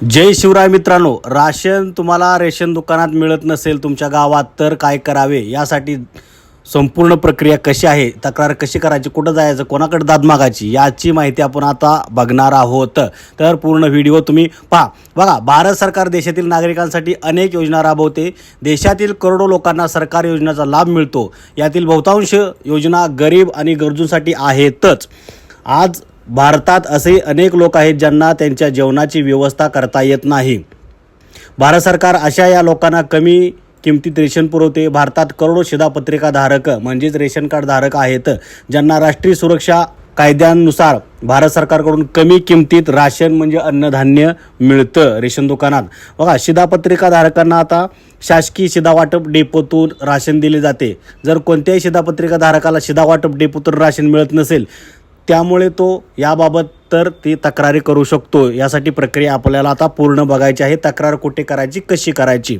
जय शिवराय मित्रांनो राशन तुम्हाला रेशन दुकानात मिळत नसेल तुमच्या गावात तर काय करावे? यासाठी संपूर्ण प्रक्रिया कशी आहे? तक्रार कशी करायची? कुठं जायचं? कोणाकडे दाद मागायची? याची माहिती आपण आता बघणार आहोत. तर पूर्ण व्हिडिओ तुम्ही पहा. बघा भारत सरकार देशातील नागरिकांसाठी अनेक योजना राबवते. देशातील करोडो लोकांना सरकार योजनेचा लाभ मिळतो. यातील बहुतांश योजना गरीब आणि गरजूंसाठी आहेतच. आज भारतात असे अनेक लोक आहेत ज्यांना त्यांच्या जेवणाची व्यवस्था करता येत नाही. भारत सरकार अशा या लोकांना कमी किमतीत रेशन पुरवते. भारतात करोडो शिधापत्रिकाधारक म्हणजेच रेशन कार्ड धारक आहेत ज्यांना राष्ट्रीय सुरक्षा कायद्यानुसार भारत सरकारकडून कमी किमतीत राशन म्हणजे अन्नधान्य मिळतं रेशन दुकानात. बघा शिधापत्रिकाधारकांना आता शासकीय शिधावाटप डेपोतून राशन दिले जाते. जर कोणत्याही शिधापत्रिकाधारकाला शिधावाटप डेपोतून राशन मिळत नसेल त्यामुळे तो याबाबत तर ती तक्रारी करू शकतो. यासाठी प्रक्रिया आपल्याला आता पूर्ण बघायची आहे. तक्रार कुठे करायची कशी करायची?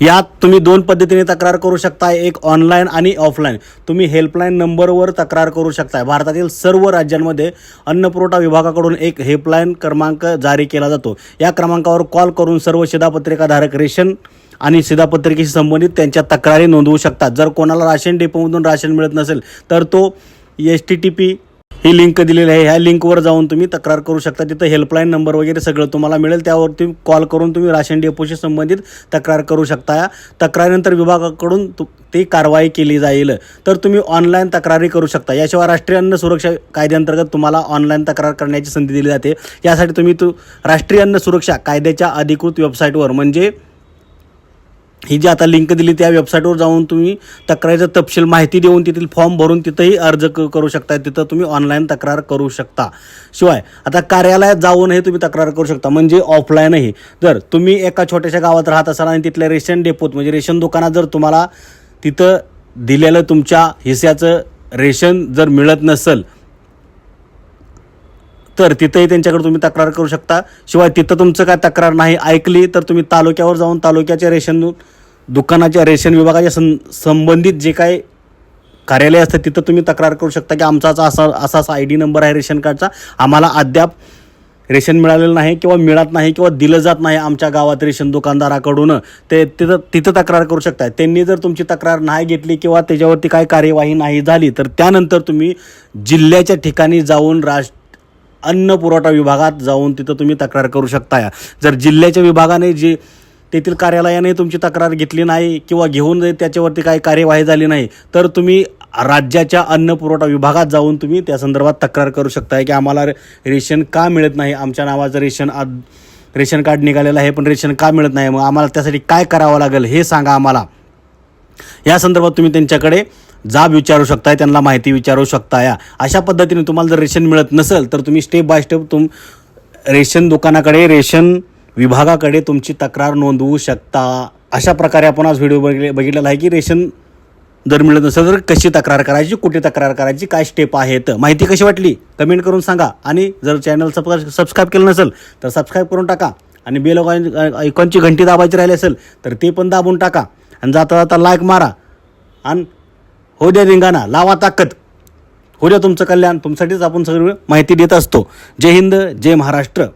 यात तुम्ही दोन पद्धतीने तक्रार करू शकता एक ऑनलाईन आणि ऑफलाईन तुम्ही हेल्पलाईन नंबरवर तक्रार करू शकता भारतातील सर्व राज्यांमध्ये अन्नपुरवठा विभागाकडून एक हेल्पलाईन क्रमांक जारी केला जातो. या क्रमांकावर कॉल करून सर्व शिधापत्रिकाधारक रेशन आणि शिधापत्रिकेशी संबंधित त्यांच्या तक्रारी नोंदवू शकतात. जर कोणाला राशन डेपोमधून राशन मिळत नसेल तर तो एच टी टी पी ही लिंक दिलेली आहे. ह्या लिंकवर जाऊन तुम्ही तक्रार करू शकता. तिथं हेल्पलाईन नंबर वगैरे सगळं तुम्हाला मिळेल. त्यावरती कॉल करून तुम्ही राशन डेपोशी संबंधित तक्रार करू शकता. या तक्रारीनंतर विभागाकडून तु ती कारवाई केली जाईल. तर तुम्ही ऑनलाईन तक्रारी करू शकता. याशिवाय राष्ट्रीय अन्न सुरक्षा कायद्याअंतर्गत तुम्हाला ऑनलाईन तक्रार करण्याची संधी दिली जाते. यासाठी तुम्ही तू राष्ट्रीय अन्न सुरक्षा कायद्याच्या अधिकृत वेबसाईटवर म्हणजे ही जी आता लिंक दिली त्या वेबसाईटवर जाऊन तुम्ही तक्रारीचा तपशील माहिती देऊन तिथील फॉर्म भरून तिथंही अर्ज क- करू शकता. तिथं तुम्ही ऑनलाईन तक्रार करू शकता. शिवाय आता कार्यालयात जाऊनही तुम्ही तक्रार करू शकता. म्हणजे ऑफलाईनही जर तुम्ही एका छोट्याशा गावात राहत असाल आणि तिथल्या रेशन डेपोत म्हणजे रेशन दुकानात जर तुम्हाला तिथं दिलेलं तुमच्या हिस्स्याचं रेशन जर मिळत नसेल तर तिथंही त्यांच्याकडे तुम्ही तक्रार करू शकता. शिवाय तिथं तुमचं काय तक्रार नाही ऐकली तर तुम्ही तालुक्यावर जाऊन तालुक्याच्या रेशन दुकानाच्या रेशन विभागाच्या सं संबंधित जे काय कार्यालय असतं तिथं तुम्ही तक्रार करू शकता की आमचा असा असा असा आय डी नंबर आहे रेशन कार्डचा. आम्हाला अद्याप रेशन मिळालेलं नाही किंवा मिळत नाही किंवा दिलं जात नाही आमच्या गावात रेशन दुकानदाराकडून. ते तिथं तिथं तक्रार करू शकता त्यांनी जर तुमची तक्रार नाही घेतली किंवा त्याच्यावरती काय कार्यवाही नाही झाली तर त्यानंतर तुम्ही जिल्ह्याच्या ठिकाणी जाऊन राज अन्न पुरवठा विभागात जाऊन तिथं तुम्ही तक्रार करू शकता या जर जिल्ह्याच्या विभागाने जे तेथील कार्यालयाने तुमची तक्रार घेतली नाही किंवा घेऊन त्याच्यावरती काही कार्यवाही झाली नाही तर तुम्ही राज्याच्या अन्न पुरवठा विभागात जाऊन तुम्ही त्या संदर्भात तक्रार करू शकता की आम्हाला रेशन का मिळत नाही? आमच्या नावाचं रेशन आद रेशन कार्ड निघालेलं आहे पण रेशन का मिळत नाही? मग आम्हाला त्यासाठी काय करावं लागेल हे सांगा आम्हाला. या संदर्भात तुम्ही त्यांच्याकडे जाब विचारू शकताय त्यांना माहिती विचारू शकता या अशा पद्धतीने तुम्हाला जर रेशन मिळत नसेल तर तुम्ही स्टेप बाय स्टेप तुम रेशन दुकानाकडे रेशन विभागाकडे तुमची तक्रार नोंदवू शकता. अशा प्रकारे आपण आज व्हिडिओ बघितले बघितलेला आहे की रेशन जर मिळत नसेल तर कशी तक्रार करायची कुठे तक्रार करायची काय स्टेप आहेत? माहिती कशी वाटली? कमेंट करून सांगा. आणि जर चॅनल सब सबस्क्राईब केलं नसेल तर सबस्क्राईब करून टाका. आणि बेल आयकॉनची घंटी दाबायची राहिली असेल तर ते पण दाबून टाका. आणि जाता जाता लाईक मारा. आणि हो द्या रिंगाणा लावा ताकद. हो द्या तुमचं कल्याण तुमच्यासाठीच आपण सगळी माहिती देत असतो. जय हिंद जय महाराष्ट्र.